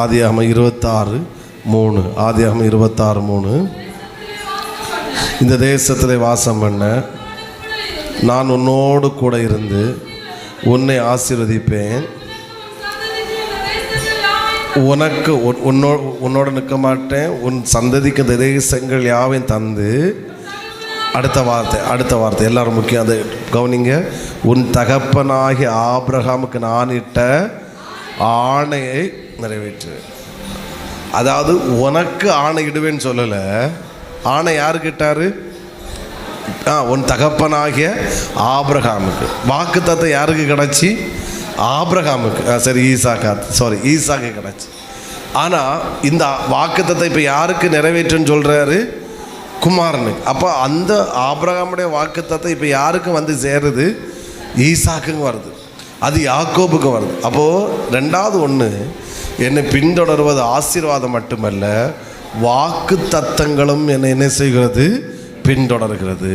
ஆதியாகம இருபத்தாறு மூணு. ஆதியாகம இருபத்தாறு மூணு. இந்த தேசத்தில் வாசம் பண்ண நான் உன்னோடு கூட இருந்து உன்னை ஆசீர்வதிப்பேன். உனக்கு உன்னோ உன்னோட நிற்க மாட்டேன். உன் சந்ததிக்கு இந்த தேசங்கள் யாவையும் தந்து அடுத்த வார்த்தை அடுத்த வார்த்தை. எல்லாரும் முக்கியம் அதை கவனிங்க. உன் தகப்பனாகிய ஆபிரகாமுக்கு நான் இட்ட ஆணையை நிறைவேற்று. அதாவது உனக்கு ஆணை இடுவேன்னு சொல்லலை. ஆணை யார் இட்டாரு ஆ உன் தகப்பனாகிய ஆப்ரஹாமுக்கு வாக்கு தத்தை யாருக்கு கிடச்சி? ஆப்ரஹாமுக்கு ஆ, சரி ஈசாக்கா சாரி ஈசாக்கு கிடச்சி. ஆனால் இந்த வாக்கு தத்தை இப்போ யாருக்கு நிறைவேற்றுன்னு சொல்கிறாரு குமாரனுக்கு. அப்போ அந்த ஆப்ரஹாமுடைய வாக்கு தத்தை இப்போ யாருக்கும் வந்து சேருது? ஈசாக்குங்க வருது. அது யாக்கோபுக்கு வருது. அப்போது ரெண்டாவது ஒன்று என்னை பின்தொடர்வது ஆசீர்வாதம் மட்டுமல்ல வாக்கு தத்தங்களும் என்னை என்ன செய்கிறது? பின்தொடர்கிறது.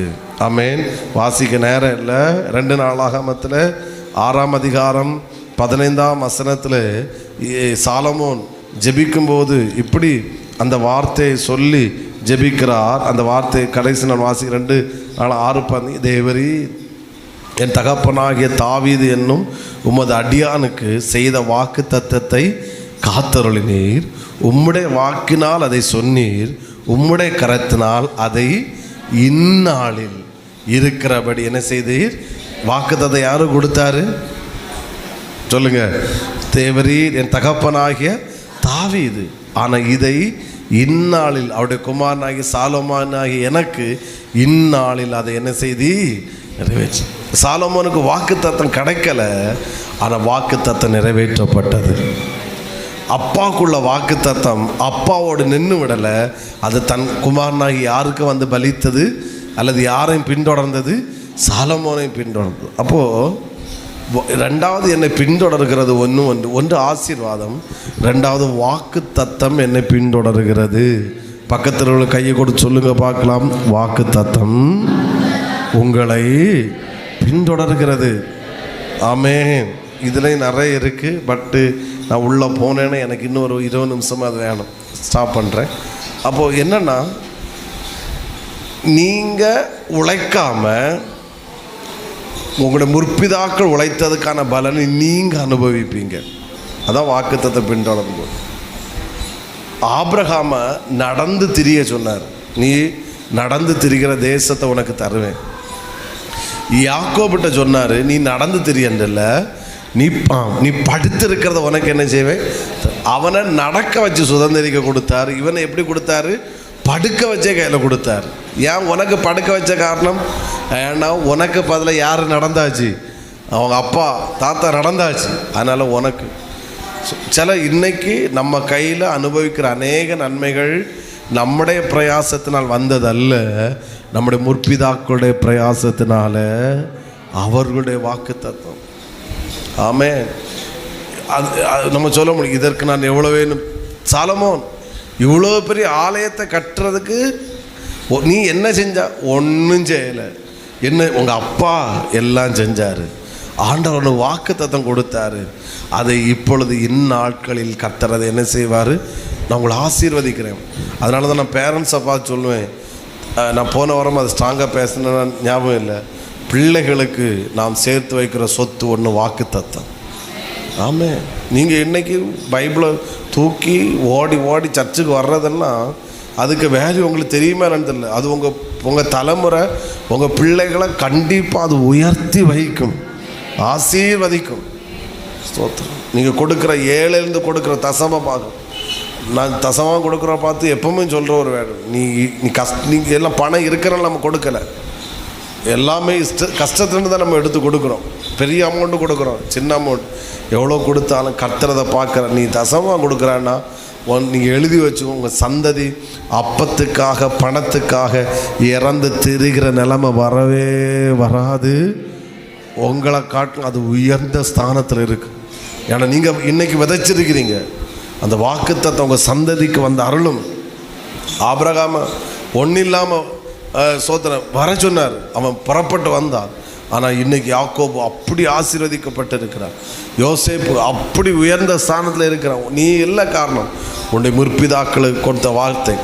அமேன் வாசிக்க நேரம் இல்லை. ரெண்டு நாளாகமத்தில் ஆறாம் அதிகாரம் பதினைந்தாம் வசனத்தில் சாலமோன் ஜெபிக்கும்போது இப்படி அந்த வார்த்தையை சொல்லி ஜெபிக்கிறார். அந்த வார்த்தை கடைசி நான் வாசி ரெண்டு நாள் ஆறு பண்ணி தேவரி என் தகப்பனாகிய தாவீது என்னும் உமது அடியானுக்கு செய்த வாக்கு தத்தத்தை காத்தருளினீர் உம்முடைய வாக்கினால் அதை சொன்னீர். உம்முடைய கரத்தினால் அதை இந்நாளில் இருக்கிறபடி என்ன செய்தீர்? வாக்குத்தத்தை யாரு கொடுத்தாரு? சொல்லுங்க. தேவரீர் என் தகப்பனாகிய தாவி இது ஆனால் இதை இந்நாளில் அவருடைய குமாரனாகி சாலோமானாகி எனக்கு இந்நாளில் அதை என்ன செய்தி நிறைவேற்று. சாலோமானுக்கு வாக்கு தத்தம் கிடைக்கல. ஆனால் வாக்கு தத்தம் நிறைவேற்றப்பட்டது. அப்பாவுக்குள்ள வாக்கு தத்தம் அப்பாவோடு நின்று விடலை. அது தன் குமாரனாகி யாருக்கு வந்து பலித்தது? அல்லது யாரையும் பின்தொடர்ந்தது? சாலமோனையும் பின்தொடர்ந்தது. அப்போது ரெண்டாவது என்னை பின்தொடர்கிறது ஒன்று ஒன்று ஒன்று ஆசீர்வாதம் ரெண்டாவது வாக்கு தத்தம் என்னை பின்தொடர்கிறது. பக்கத்தில் உள்ள கையை கொடுத்து சொல்லுங்க பார்க்கலாம். வாக்கு தத்தம் உங்களை பின்தொடர்கிறது. ஆமே இதுலேயும் நிறைய இருக்குது பட்டு நான் உள்ளே போனேன்னு எனக்கு இன்னும் ஒரு இருபது நிமிஷம் அது வேணும். ஸ்டாப் பண்ணுறேன் அப்போது என்னென்னா நீங்கள் உழைக்காமல் உங்களுடைய முற்பிதாக்கள் உழைத்ததுக்கான பலனை நீங்கள் அனுபவிப்பீங்க. அதான் வாக்குத்தத்தை பின்தொடரும் போது. நடந்து திரிய சொன்னார். நீ நடந்து திரிகிற தேசத்தை உனக்கு தருவேன். யாக்கோபிட்ட சொன்னார் நீ நடந்து திரியன்றல நீ ப- நீ படுத்திருக்கிறத உனக்கு என்ன செய்வேன்? அவனை நடக்க வச்சு சுதந்திரிக்க கொடுத்தாரு. இவனை எப்படி கொடுத்தாரு? படுக்க வச்சே கையில் கொடுத்தாரு. ஏன் உனக்கு படுக்க வச்ச காரணம்? ஏன்னா உனக்கு பதில் யார் நடந்தாச்சு? அவங்க அப்பா தாத்தா நடந்தாச்சு. அதனால் உனக்கு. சில இன்னைக்கு நம்ம கையில் அனுபவிக்கிற அநேக நன்மைகள் நம்முடைய பிரயாசத்தினால் வந்ததல்ல. நம்முடைய முற்பிதாக்களுடைய பிரயாசத்தினால அவர்களுடைய வாக்கு தத்துவம் ஆமே அது அது நம்ம சொல்ல முடியும் இதற்கு நான் எவ்வளோ வேணும்? சாலமோன் இவ்வளோ பெரிய ஆலயத்தை கட்டுறதுக்கு ஒ- நீ என்ன செஞ்சா? ஒன்றும் செய்யலை. என்ன உங்கள் அப்பா எல்லாம் செஞ்சார். ஆண்டவர் வாக்கு தத்தம் கொடுத்தாரு. அதை இப்பொழுது இந்நாட்களில் கத்துறதை என்ன செய்வார்? நான் உங்களை ஆசீர்வதிக்கிறேன். அதனால தான் நான் பேரண்ட்ஸை பார்த்து சொல்லுவேன். நான் போன வாரம் அது ஸ்ட்ராங்காக பேசினேன் ஞாபகம் இல்லை. பிள்ளைகளுக்கு நாம் சேர்த்து வைக்கிற சொத்து ஒன்று வாக்கு தத்தம் ஆமே. நீங்கள் இன்றைக்கி பைபிளை தூக்கி ஓடி ஓடி சர்ச்சுக்கு வர்றதெல்லாம் அதுக்கு வேல்யூ உங்களுக்கு தெரியுமா என்னன்னு அது உங்கள் உங்கள் தலைமுறை உங்கள் பிள்ளைகளை கண்டிப்பாக அது உயர்த்தி வைக்கும். ஆசீர்வதிக்கும். ஸ்தோத்திரம். நீங்கள் கொடுக்குற ஏழைலேருந்து கொடுக்குற தசம பார்க்கும் நான் தசமாக கொடுக்குற பார்த்து எப்பவுமே சொல்கிற ஒரு வேலை நீ நீ கஷ்ட நீங்கள் எல்லாம் பணம் இருக்கிறனால நம்ம கொடுக்கல. எல்லாமே இஷ்ட கஷ்டத்துலேருந்து தான் நம்ம எடுத்து கொடுக்குறோம். பெரிய அமௌண்ட்டு கொடுக்குறோம். சின்ன அமௌண்ட் எவ்வளோ கொடுத்தாலும் கத்துறதை பார்க்குற நீ தசமாக கொடுக்குறான்னா ஒன் நீங்கள் எழுதி வச்சு உங்கள் சந்ததி அப்பத்துக்காக பணத்துக்காக இறந்து திரிகிற நிலமை வரவே வராது. உங்களை காட்டும் அது உயர்ந்த ஸ்தானத்தில் இருக்கு. ஏன்னா நீங்கள் இன்னைக்கு விதைச்சிருக்கிறீங்க. அந்த வாக்குத்தத்தை உங்கள் சந்ததிக்கு வந்த அருளும். ஆபரகாம ஒன்றும் இல்லாமல் சோதனை வர சொன்னார். அவன் புறப்பட்டு வந்தான். ஆனால் இன்னைக்கு யாக்கோபு அப்படி ஆசீர்வதிக்கப்பட்டு இருக்கிறான் யோசேப்பு அப்படி உயர்ந்த ஸ்தானத்தில் இருக்கிறான். நீ இல்லை காரணம். உன்னுடைய முற்பிதாக்களுக்கு கொடுத்த வார்த்தை.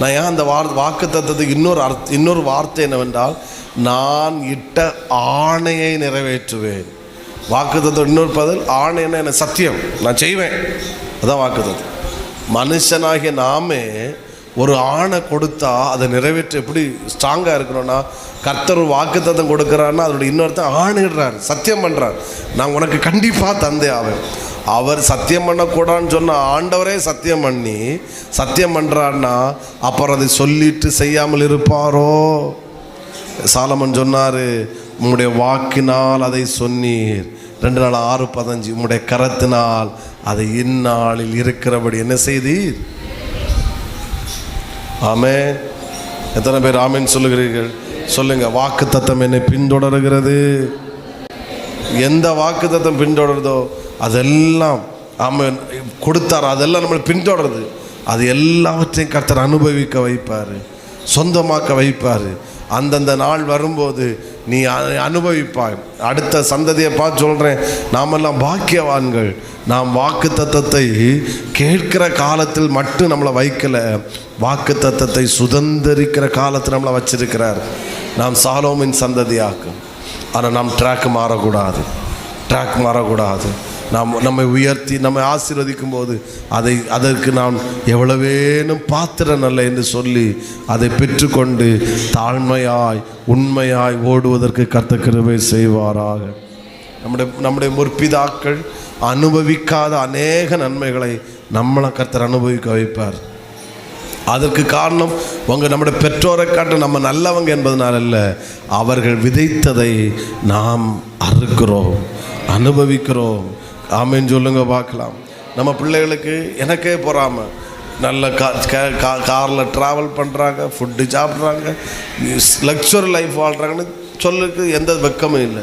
நான் ஏன் அந்த வார் வாக்கு தத்துவத்துக்கு இன்னொரு அர்த் இன்னொரு வார்த்தை என்னவென்றால் நான் இட்ட ஆணையை நிறைவேற்றுவேன். வாக்கு தத்துவம் இன்னொரு பதில் ஆணைன்னா என்ன? சத்தியம். நான் செய்வேன். அதான் வாக்கு தத்துவம். மனுஷனாகிய நாமே ஒரு ஆணை கொடுத்தா அதை நிறைவேற்ற எப்படி ஸ்ட்ராங்காக இருக்கணும்னா கர்த்தர் வாக்கு தத்தம் கொடுக்குறாருன்னா அதோட இன்னொருத்தன் ஆணையிடுறார் சத்தியம் பண்ணுறார் நான் உனக்கு கண்டிப்பாக தந்தே ஆவேன். அவர் சத்தியம் பண்ணக்கூடாதுன்னு சொன்ன ஆண்டவரே சத்தியம் பண்ணி சத்தியம் பண்ணுறாருன்னா அப்புறம் அதை சொல்லிட்டு செய்யாமல் இருப்பாரோ? சாலமன் சொன்னார் உம்முடைய வாக்கினால் அதை சொன்னீர். ரெண்டு நாள் ஆறு பதினஞ்சு. உம்முடைய கரத்தினால் அதை இந்நாளில் இருக்கிறபடி என்ன செய்தீர்? ஆமே எத்தனை பேர் ஆமேன்னு சொல்லுகிறீர்கள்? சொல்லுங்க வாக்கு தத்தம் என்னை பின்தொடர்கிறது. எந்த வாக்கு தத்தம் பின்தொடருதோ அதெல்லாம் ஆமன் கொடுத்தார் அதெல்லாம் நம்மளை பின்தொடருது. அது எல்லாவற்றையும் கர்த்தர் அனுபவிக்க வைப்பார் சொந்தமாக்க வைப்பார். அந்தந்த நாள் வரும்போது நீ அனுபவிப்பாய். அடுத்த சந்ததியை பார்த்து சொல்கிறேன் நாமெல்லாம் பாக்கியவான்கள். நாம் வாக்கு தத்தத்தை கேட்கிற காலத்தில் மட்டும் நம்மளை வைக்கலை. வாக்கு தத்தத்தை சுதந்திரிக்கிற காலத்தில் நம்மளை வச்சிருக்கிறார். நாம் சாலோமின் சந்ததியாக்கும் ஆனால் நாம் ட்ராக் மாறக்கூடாது. ட்ராக் மாறக்கூடாது. நாம் நம்மை உயர்த்தி நம்மை ஆசீர்வதிக்கும் போது அதை அதற்கு நாம் எவ்வளவேனும் பாத்திரம் அல்ல என்று சொல்லி அதை பெற்றுக்கொண்டு தாழ்மையாய் உண்மையாய் ஓடுவதற்கு கர்த்த கிருபை செய்வாராக. நம்முடைய நம்முடைய முற்பிதாக்கள் அனுபவிக்காத அநேக நன்மைகளை நம்மளை கர்த்தர் அனுபவிக்க வைப்பார். அதற்கு காரணம் உங்கள் நம்முடைய பெற்றோரை காட்ட நம்ம நல்லவங்க என்பதனால் அல்ல அவர்கள் விதைத்ததை நாம் அறுக்கிறோம் அனுபவிக்கிறோம் ஆமேன்னு சொல்லுங்க பார்க்கலாம். நம்ம பிள்ளைகளுக்கு எனக்கே பொறாமல் நல்ல காரில் ட்ராவல் பண்ணுறாங்க ஃபுட்டு சாப்பிட்றாங்க லக்ஸுரி லைஃப் வாழ்கிறாங்கன்னு சொல்லுக்கு எந்த வெக்கமும் இல்லை.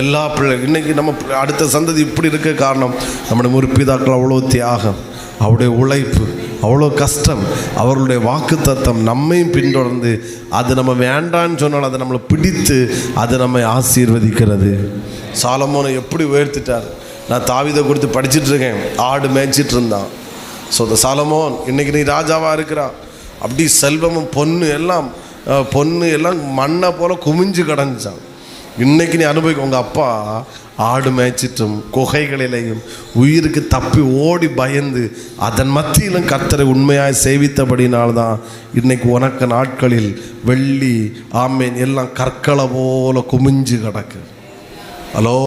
எல்லா பிள்ளை இன்னைக்கு நம்ம அடுத்த சந்ததி இப்படி இருக்க காரணம் நம்முடைய முற்பிதாக்கள் அவ்வளோ தியாகம் அவருடைய உழைப்பு அவ்வளோ கஷ்டம் அவர்களுடைய வாக்கு தத்தம் நம்மையும் பின்தொடர்ந்து அது நம்ம வேண்டான்னு சொன்னால் அதை நம்மளை பிடித்து அது நம்மை ஆசீர்வதிக்கிறது. சாலமோனை எப்படி உயர்த்திட்டார்? நான் தாவிதை கொடுத்து படிச்சிட்டு இருக்கேன் ஆடு மேய்ச்சிட்டு இருந்தான் ஸோ இந்த சாலமோன் இன்னைக்கு நீ ராஜாவாக இருக்கிறான் அப்படி செல்வமும் பொண்ணு எல்லாம் பொண்ணு எல்லாம் மண்ணை போல குமிஞ்சு கிடந்துச்சான் இன்னைக்கு நீ அனுபவிக்க உங்கள் அப்பா ஆடு மேய்ச்சிட்டும் குகைகளிலேயும் உயிருக்கு தப்பி ஓடி பயந்து அதன் மத்தியிலும் கர்த்தரை உண்மையாக சேவித்தபடினால்தான் இன்னைக்கு உனக்கு நாட்களில் வெள்ளி ஆமேன் எல்லாம் கற்களை போல குமிஞ்சு கிடக்கு. ஹலோ